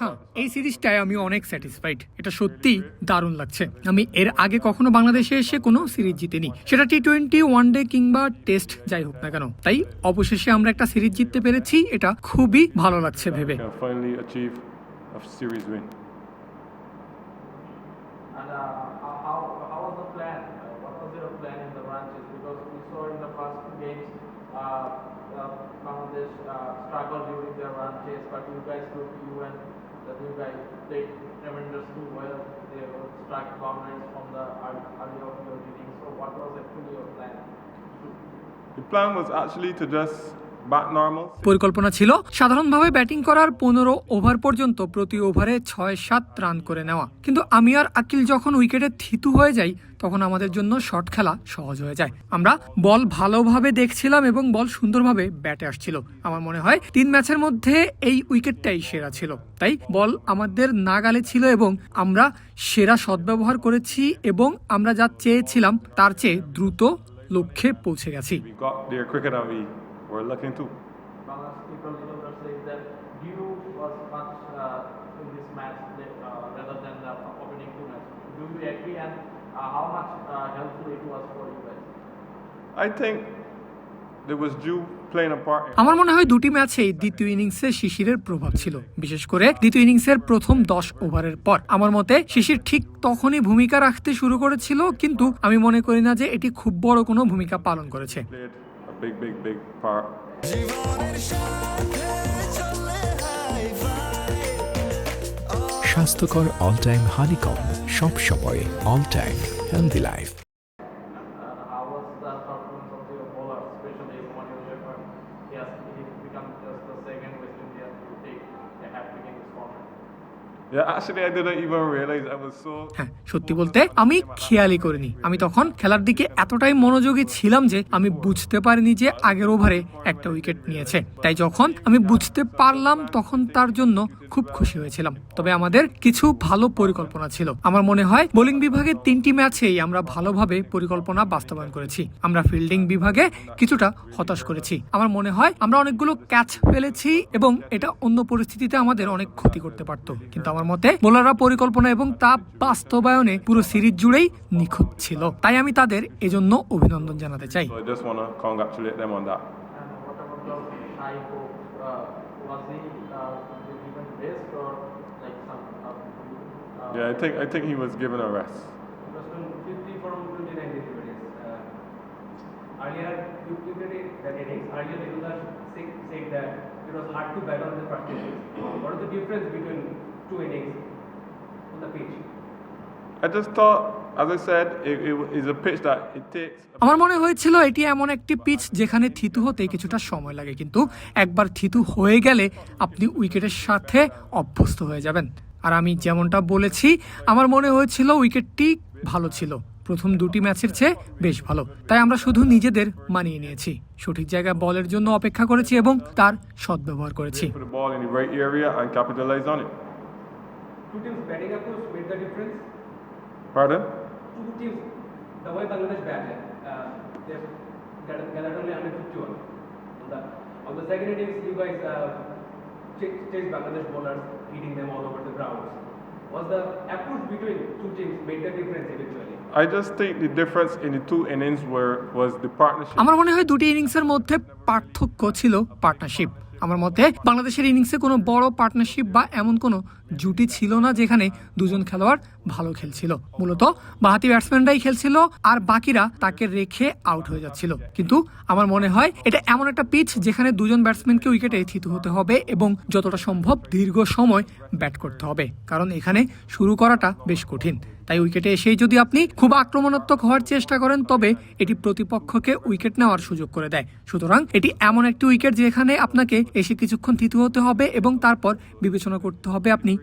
হ্যাঁ এই সিরিজটায় আমি অনেক স্যাটিসফাইড এটা সত্যি দারুণ লাগছে। আমি এর আগে কখনো বাংলাদেশে এসে কোনো সিরিজ জিতেনি। সেটা টি টোয়েন্টি ওয়ান ডে কিংবা টেস্ট যাই হোক না কেন। তাই অবশেষে আমরা একটা সিরিজ জিততে পেরেছি। এটা খুবই ভালো লাগছে ভেবে। Uh, during their run chase, but you guys look, you and the new guy played tremendously well. They were struck boundaries from the early of your meeting. So what was actually your plan? The plan was actually to just. পরিকল্পনা ছিল সাধারণভাবে batting করার পনেরো over পর্যন্ত প্রতি ওভারে ছয় সাত রান করে নেওয়া। কিন্তু আমি আর আকিল যখন উইকেটে থিতু হয়ে যাই তখন আমাদের জন্য শট খেলা সহজ হয়ে যায়। আমরা বল ভালোভাবে দেখছিলাম এবং বল সুন্দরভাবে ব্যাটে আসছিল। আমার মনে হয় তিন ম্যাচের মধ্যে এই উইকেটটাই সেরা ছিল। তাই বল আমাদের নাগালে ছিল এবং আমরা সেরা সদ্ব্যবহার করেছি এবং আমরা যা চেয়েছিলাম তার চেয়ে দ্রুত লক্ষ্যে পৌঁছে গেছি। we're looking to. আমার মনে হয় দুটি ম্যাচে দ্বিতীয় ইনিংসে শিশিরের প্রভাব ছিল বিশেষ করে দ্বিতীয় ইনিংসের প্রথম দশ ওভারের পর। আমার মতে শিশির ঠিক তখনই ভূমিকা রাখতে শুরু করেছিল কিন্তু আমি মনে করি না যে এটি খুব বড় কোনো ভূমিকা পালন করেছে। Big, big, big part. স্বাস্থ্যকর অল টাইম হানিকম সব সময় অল টাইম হেলদি লাইফ হ্যাঁ সত্যি বলতে আমি খেয়ালই করিনি। আমি তখন খেলার দিকে এতটাই মনোযোগী ছিলাম যে আমি বুঝতে পারিনি যে আগের ওভারে একটা উইকেট নিয়েছে। তাই যখন আমি বুঝতে পারলাম তখন তার জন্য খুব খুশি হয়েছিলাম। তবে আমাদের কিছু ভালো পরিকল্পনা ছিল। আমার মনে হয় বোলিং বিভাগের তিনটি ম্যাচেই আমরা ভালোভাবে পরিকল্পনা বাস্তবায়ন করেছি। আমরা ফিল্ডিং বিভাগে কিছুটা হতাশ করেছি। আমার মনে হয় আমরা অনেকগুলো ক্যাচ ফেলেছি এবং এটা অন্য পরিস্থিতিতে আমাদের অনেক ক্ষতি করতে পারত। কিন্তু আমার মতে বোলাররা পরিকল্পনা এবং তা বাস্তবায়নে পুরো সিরিজ জুড়েই নিখুঁত ছিল। তাই আমি তাদের এজন্য অভিনন্দন জানাতে চাই। Congratulate them on that. And what about your shy hope? Was he given rest or like some? Uh, Yeah, I think I think he was given a rest. It was from 50 from 29 deliveries. Uh, earlier, you you did it, that innings. Earlier, Niruddha said said that it was hard to on the first. What is the difference between two innings on the pitch? I just thought, as I said, it, it is a pitch that it takes. আমার মনে হয়েছিল এটি এমন একটি pitch যেখানে থিতু হতে কিছুটা সময় লাগে কিন্তু একবার থিতু হয়ে গেলে আপনি উইকেটের সাথে অভ্যস্ত হয়ে যাবেন আর আমি যেমনটা বলেছি আমার মনে হয়েছিল উইকেটটি ভালো ছিল প্রথম দুটি ম্যাচের চেয়ে বেশ ভালো তাই আমরা শুধু নিজেদের মানিয়ে নিয়েছি সঠিক জায়গায় বলের জন্য অপেক্ষা করেছি এবং তার সদ্ব্যবহার করেছি. Pardon? Two teams, the way Bangladesh batted, uh, they gathered gathered only 151. On the, on the second innings, you guys uh, ch- chased Bangladesh bowlers, hitting them all over the grounds. Was the approach between two teams made the difference eventually? I just think the difference in the two innings were was the partnership. আমার মনে হয় দুটি ইনিংসের মধ্যে পার্থক্য ছিল partnership আমার মতে বাংলাদেশের ইনিংসে কোনো বড় পার্টনারশিপ বা এমন কোনো জুটি ছিল না যেখানে দুজন খেলোয়াড় ভালো খেলছিল। মূলত বাহাতি ব্যাটসম্যানরাই খেলছিল আর বাকিরা তাকে রেখে আউট হয়ে যাচ্ছিল। কিন্তু আমার মনে হয় এটা এমন একটা পিচ যেখানে দুজন ব্যাটসম্যানকে উইকেটে থিত হতে হবে এবং যতটা সম্ভব দীর্ঘ সময় ব্যাট করতে হবে। কারণ এখানে শুরু করাটা বেশ কঠিন। তাই উইকেটে এসেই যদি আপনি খুব আক্রমণাত্মক হওয়ার চেষ্টা করেন, তবে এটি প্রতিপক্ষকে উইকেট নেওয়ার সুযোগ করে দেয়। সুতরাং এটি এমন একটি উইকেট যেখানে আপনাকে এসে কিছুক্ষণ থিতু হতে হবে এবং তারপর বিবেচনা করতে হবে আপনি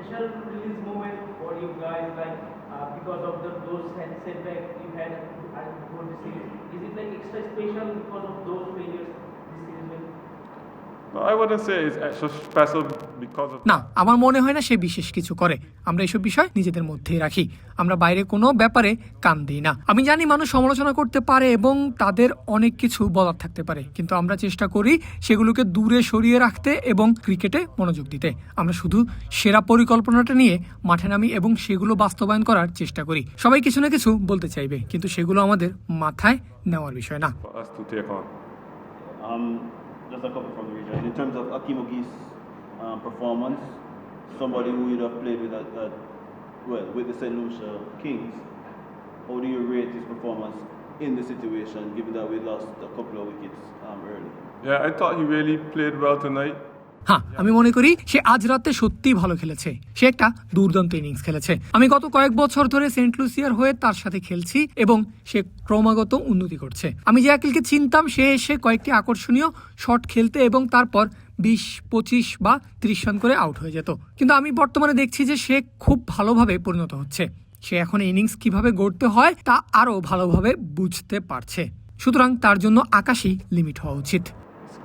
special release moment for you guys, like uh, because of the those setbacks you had before the series? Is it like extra special because of those failures না আমার মনে হয় না সে বিশেষ কিছু করে। আমরা এসব বিষয় নিজেদের মধ্যেই রাখি। আমরা বাইরে কোনো ব্যাপারে কান দিই না। আমি জানি মানুষ সমালোচনা করতে পারে এবং তাদের অনেক কিছু বলার থাকতে পারে। কিন্তু আমরা চেষ্টা করি সেগুলোকে দূরে সরিয়ে রাখতে এবং ক্রিকেটে মনোযোগ দিতে। আমরা শুধু সেরা পরিকল্পনাটা নিয়ে মাঠে নামি এবং সেগুলো বাস্তবায়ন করার চেষ্টা করি। সবাই কিছু না কিছু বলতে চাইবে কিন্তু সেগুলো আমাদের মাথায় নেওয়ার বিষয় না। Just a couple from the region. In terms of Akim Ogi's um, performance, somebody who you'd have played with, a, a, well, with the St. Lucia Kings, how do you rate his performance in the situation, given that we lost a couple of wickets um, early? Yeah, I thought he really played well tonight. হ্যাঁ আমি মনে করি সে আজ রাতে সত্যিই ভালো খেলেছে। সে একটা দুর্দান্ত ইনিংস খেলেছে। আমি গত কয়েক বছর ধরে সেন্ট লুসিয়ার হয়ে তার সাথে খেলছি এবং সে ক্রমাগত উন্নতি করছে। আমি যে আকিলকে চিনতাম, সে এসে কয়েকটি আকর্ষণীয় শট খেলতে এবং তারপর বিশ, পঁচিশ বা ত্রিশ রান করে আউট হয়ে যেত। কিন্তু আমি বর্তমানে দেখছি যে সে খুব ভালোভাবে পরিণত হচ্ছে। সে এখন ইনিংস কীভাবে গড়তে হয় তা আরও ভালোভাবে বুঝতে পারছে। সুতরাং তার জন্য আকাশই লিমিট হওয়া উচিত।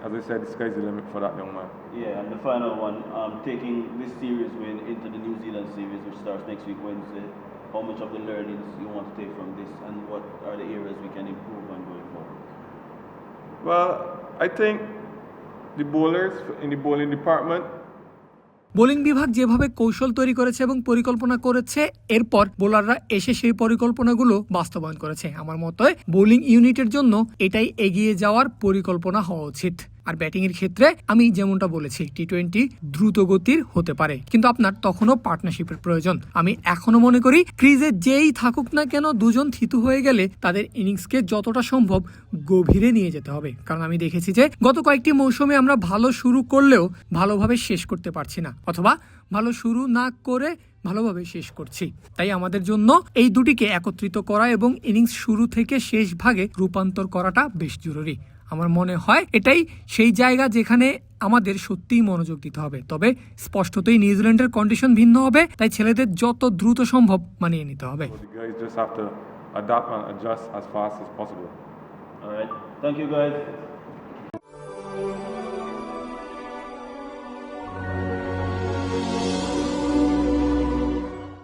As I said, the sky's the limit for that young man. Yeah, and the final one, um, taking this series win into the New Zealand series, which starts next week Wednesday, how much of the learnings you want to take from this, and what are the areas we can improve on going forward? Well, I think the bowlers in the bowling department bowling বিভাগ যেভাবে কৌশল তৈরি করেছে এবং পরিকল্পনা করেছে এরপর বোলাররা এসে সেই পরিকল্পনাগুলো বাস্তবায়ন করেছে আমার মতে বোলিং ইউনিটের জন্য এটাই এগিয়ে যাওয়ার পরিকল্পনা হওয়া উচিত আর ব্যাটিং এর ক্ষেত্রে আমি যেমনটা বলেছি টি টোয়েন্টি দ্রুত গতির হতে পারে। কিন্তু আপনার তখনও পার্টনারশিপের প্রয়োজন। আমি এখনও মনে করি, ক্রিজে যেই থাকুক না কেন দুজন থিতু হয়ে গেলে তাদের ইনিংসকে যতটা সম্ভব গভীরে নিয়ে যেতে হবে। কারণ আমি দেখেছি যে, গত কয়েকটি মৌসুমে আমরা ভালো শুরু করলেও ভালোভাবে শেষ করতে পারছি না। অথবা ভালো শুরু না করে ভালোভাবে শেষ করছি। তাই আমাদের জন্য এই দুটিকে একত্রিত করা এবং ইনিংস শুরু থেকে শেষ ভাগে রূপান্তর করাটা বেশ জরুরি। আমার মনে হয় এটাই সেই জায়গা যেখানে আমাদের সত্যিই মনোযোগ দিতে হবে তবে স্পষ্টতই নিউজিল্যান্ডের কন্ডিশন ভিন্ন হবে তাই ছেলেদের যত দ্রুত সম্ভব মানিয়ে নিতে হবে adapt and adjust as fast as possible. All right, thank you guys.